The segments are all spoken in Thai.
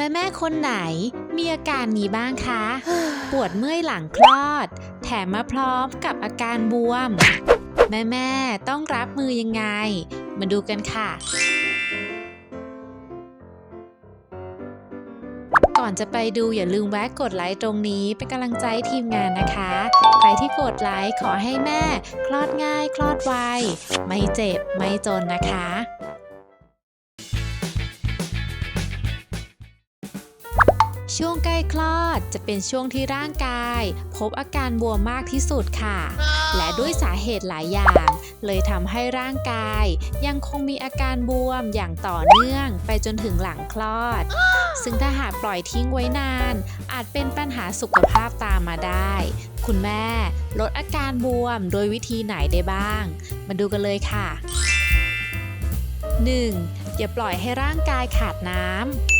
ม่แม่ๆคนไหน มีอาการนี้บ้างคะ ปวดเมื่อยหลังคลอด แถมมาพร้อมกับอาการบวม แม่แม่ๆต้องรับมือยังไง มาดูกันค่ะ ก่อนจะไปดูอย่าลืมแวะกดไลค์ตรงนี้เป็นกำลังใจให้ทีมงานนะคะ ใครที่กดไลค์ขอให้แม่ คลอดง่าย คลอดไวไม่เจ็บไม่จนนะคะ ช่วงใกล้คลอดจะเป็นช่วงที่ร่างกาย พบอาการบวมมากที่สุดค่ะ และด้วยสาเหตุหลายอย่าง เลยทำให้ร่างกาย ยังคงมีอาการบวมอย่างต่อเนื่องไปจนถึงหลังคลอด ซึ่งถ้าหากปล่อยทิ้งไว้นาน อาจเป็นปัญหาสุขภาพตามมาได้ คุณแม่ลดอาการบวมโดยวิธีไหนได้บ้าง มาดูกันเลยค่ะ 1. อย่าปล่อยให้ร่างกายขาดน้ำ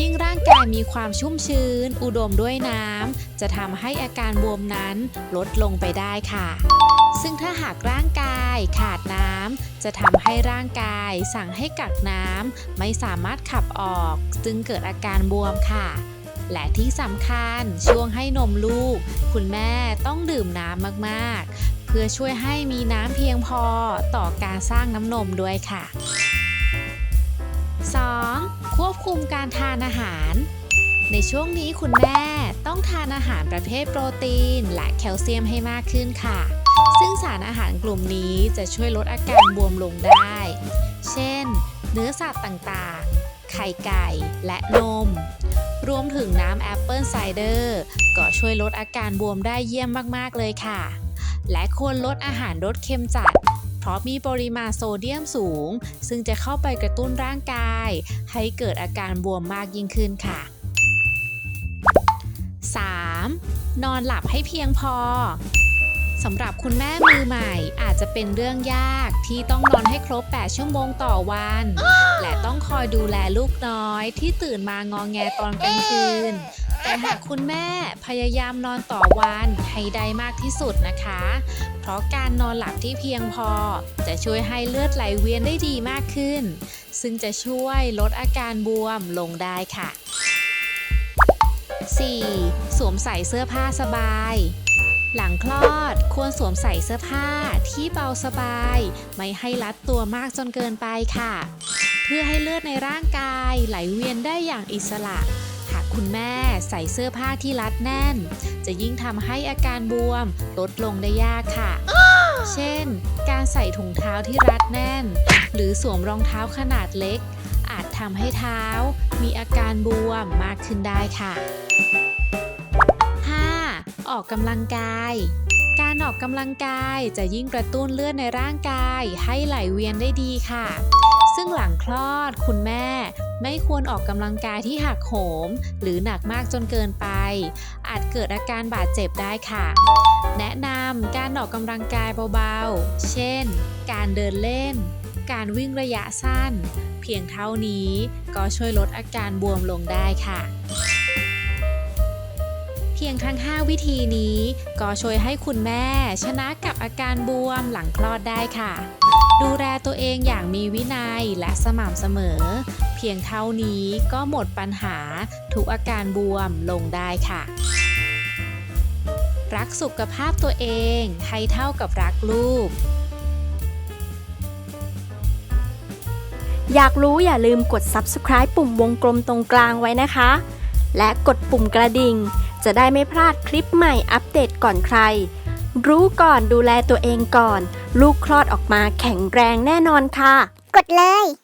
ยิ่งร่างกายมีความชุ่มชื้น อุดมด้วยน้ำจะทำให้อาการบวมนั้นลดลงไปได้ค่ะ ซึ่งถ้าหากร่างกายขาดน้ำจะทำให้ร่างกายสั่งให้กักน้ำไม่สามารถขับออก จึงเกิดอาการบวมค่ะ และที่สำคัญช่วงให้นมลูก คุณแม่ต้องดื่มน้ำมากๆ เพื่อช่วยให้มีน้ำเพียงพอต่อการสร้างน้ำนมด้วยค่ะ 2. ควบคุมการทานอาหาร ในช่วงนี้คุณแม่ต้องทานอาหารประเภทโปรตีน และแคลเซียมให้มากขึ้นค่ะ ซึ่งสารอาหารกลุ่มนี้จะช่วยลดอาการบวมลงได้ เช่น เนื้อสัตว์ต่างๆ ไข่ไก่และนม รวมถึงน้ำแอปเปิลไซเดอร์ก็ช่วยลดอาการบวมได้เยี่ยมมากๆเลยค่ะ และควรลดอาหารรสเค็มจัด เพราะมีปริมาณโซเดียมสูง ซึ่งจะเข้าไปกระตุ้นร่างกาย ให้เกิดอาการบวมมากยิ่งขึ้นค่ะ 3. นอนหลับให้เพียงพอสำหรับคุณแม่มือใหม่อาจจะเป็นเรื่องยากที่ต้องนอนให้ครบ 8 ชั่วโมงต่อวัน และต้องคอยดูแลลูกน้อยที่ตื่นมางองแงตอนกลางคืน แต่หากคุณแม่พยายามนอนต่อวันให้ได้มากที่สุดนะคะ เพราะการนอนหลับที่เพียงพอ จะช่วยให้เลือดไหลเวียนได้ดีมากขึ้น ซึ่งจะช่วยลดอาการบวมลงได้ค่ะ 4. สวมใส่เสื้อผ้าสบาย หลังคลอดควรสวมใส่เสื้อผ้าที่เบาสบาย ไม่ให้รัดตัวมากจนเกินไปค่ะ เพื่อให้เลือดในร่างกายไหลเวียนได้อย่างอิสระ คุณแม่ใส่เสื้อผ้าที่รัดแน่น จะยิ่งทำให้อาการบวมลดลงได้ยากค่ะ เช่น การใส่ถุงเท้าที่รัดแน่น หรือสวมรองเท้าขนาดเล็ก อาจทำให้เท้า มีอาการบวมมากขึ้นได้ค่ะ 5. ออกกำลังกาย การออกกำลังกายจะยิ่งกระตุ้นเลือดในร่างกายให้ไหลเวียนได้ดีค่ะ ซึ่งหลังคลอดคุณแม่ไม่ควรออกกำลังกายที่หักโหม หรือหนักมากจนเกินไป อาจเกิดอาการบาดเจ็บได้ค่ะ แนะนำการออกกำลังกายเบาๆ เช่น การเดินเล่น การวิ่งระยะสั้น เพียงเท่านี้ก็ช่วยลดอาการบวมลงได้ค่ะ พียงทั้ง 5 วิธีนี้ ก็ช่วยให้คุณแม่ ชนะกับอาการบวมหลังคลอดได้ค่ะ ดูแลตัวเองอย่างมีวินัยและสม่ำเสมอ เพียงเท่านี้ก็หมดปัญหาทุกอาการบวมลงได้ค่ะ รักสุขภาพตัวเองให้เท่ากับรักลูกอยากรู้อย่าลืมกด subscribe ปุ่มวงกลมตรงกลางไว้นะคะ และกดปุ่มกระดิ่ง จะได้ไม่พลาดคลิปใหม่อัปเดตก่อนใคร รู้ก่อนดูแลตัวเองก่อน ลูกคลอดออกมาแข็งแรงแน่นอนค่ะ กดเลย